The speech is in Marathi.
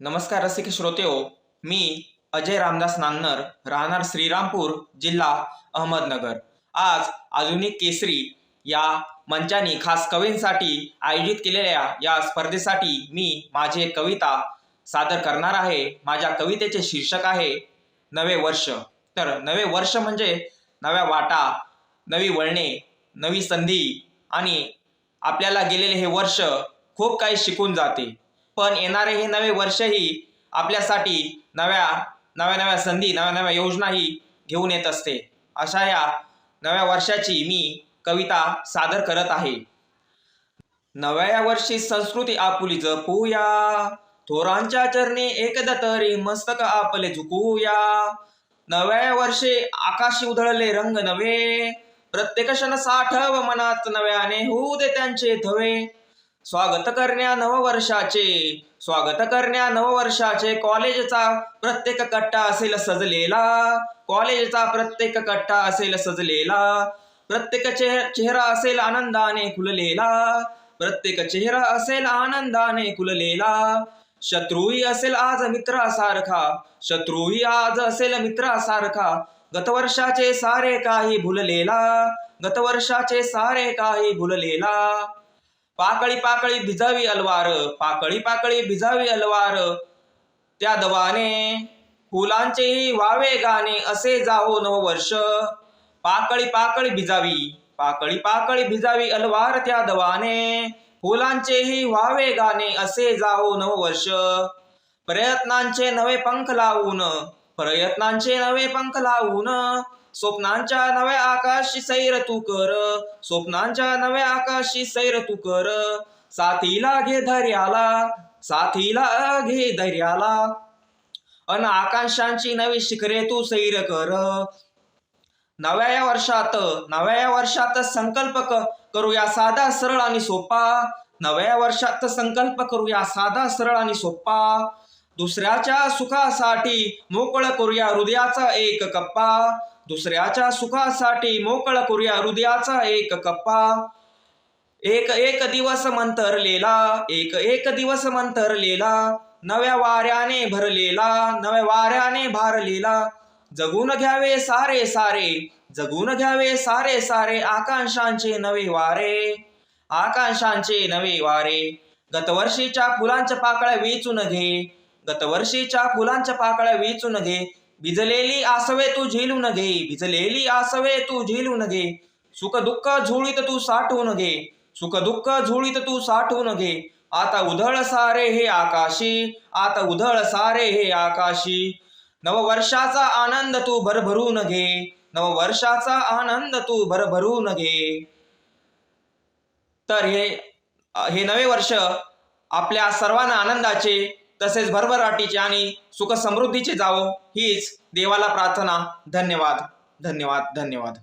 नमस्कार रसिक श्रोते हो. मी अजय रामदास नान्नर राहणार श्रीरामपूर जिल्हा अहमदनगर. आज आधुनिक केसरी या मंचाने खास कवींसाठी आयोजित केलेल्या या स्पर्धेसाठी मी माझी एक कविता सादर करणार आहे. माझ्या कवितेचे शीर्षक आहे नवे वर्ष. तर नवे वर्ष म्हणजे नव्या वाटा नवी वळणे नवी संधी आणि आपल्याला गेलेले हे वर्ष खूप काही शिकून जाते. पण येणारे हे नवे वर्षही आपल्यासाठी नव्या नव्या नव्या संधी नव्या नव्या योजनाही घेऊन येत असते. अशा या नव्या वर्षाची मी कविता सादर करत आहे. नव्या वर्षी संस्कृती आपुली जपूया. थोरांच्या चरणी एकदा तरी मस्तक आपले झुकूया. नव्या वर्षे आकाशी उधळले रंग नवे. प्रत्येक क्षण साठव मनात नव्याने होऊ दे त्यांचे थवे स्वागत करण्या नववर्षाचे स्वागत करण्या नववर्षाचे. कॉलेजचा प्रत्येक कट्टा असेल सजलेला. कॉलेजचा प्रत्येक कट्टा असेल सजलेला. प्रत्येक चेह- चेहरा असेल आनंदाने खुललेला. प्रत्येक चेहरा असेल आनंदाने खुललेला. शत्रूही असेल आज मित्रासारखा. शत्रूही आज असेल मित्रासारखा. गतवर्षाचे सारे काही भुललेला. गतवर्षाचे सारे काही भुललेला. पाकळी पाकळी भिजावी अलवार पाकळी पाकळी भिजावी अलवार. त्या दवाने फुलांचेही व्हावे गाणे असे जाओ नववर्ष. पाकळी पाकळी भिजावी पाकळी पाकळी भिजावी अलवार त्या दवाने. फुलांचेही व्हावे गाणे असे जाओ नववर्ष. प्रयत्नांचे नवे पंख लावून प्रयत्नांचे नवे पंख लावून. स्वप्नांच्या नव्या आकाशी सैर तू कर. स्वप्नांच्या नव्या आकाशी सैर तू कर. साथीला घे धैर्याला साथीला घे धैर्याला. अन आकाशांची नवी शिखरे तू सैर कर. नव्या या वर्षात नव्या या वर्षात संकल्प करूया साधा सरळ आणि सोपा. नव्या वर्षात संकल्प करूया साधा सरळ आणि सोपा. दुसऱ्याच्या सुखासाठी मोकळ करूया हृदयाचा एक कप्पा. दुसऱ्याच्या सुखासाठी मोकळ करूया हृदयाचा एक कप्पा. एक एक दिवस मंतरलेला एक एक दिवस मंतरलेला नव्या वाऱ्याने भरलेला नव्या वाऱ्याने भारलेला. जगून घ्यावे सारे सारे जगून घ्यावे सारे सारे आकांक्षांचे नवे वारे आकांक्षांचे नवे वारे. गतवर्षीच्या फुलांच्या पाकळ्या वेचून घे गतवर्षीच्या फुलांच्या पाकळ्या वेचून घे. भिजलेली आसवे तू झेलून घे भिजलेली आसवे तू झेलून घे. सुख दुःख झोळीत तू साठवून घे सुख दुःख झोळीत तू साठवून घे. आता उधळ सारे हे आकाशी आता उधळ सारे हे आकाशी. नववर्षाचा आनंद तू भरभरून घे नववर्षाचा आनंद तू भरभरून घे. तर हे हे नवे वर्ष आपल्या सर्वांना आनंदाचे तसेच भरभराटीचे आणि सुख समृद्धीचे जावो हीच देवाला प्रार्थना. धन्यवाद. धन्यवाद. धन्यवाद.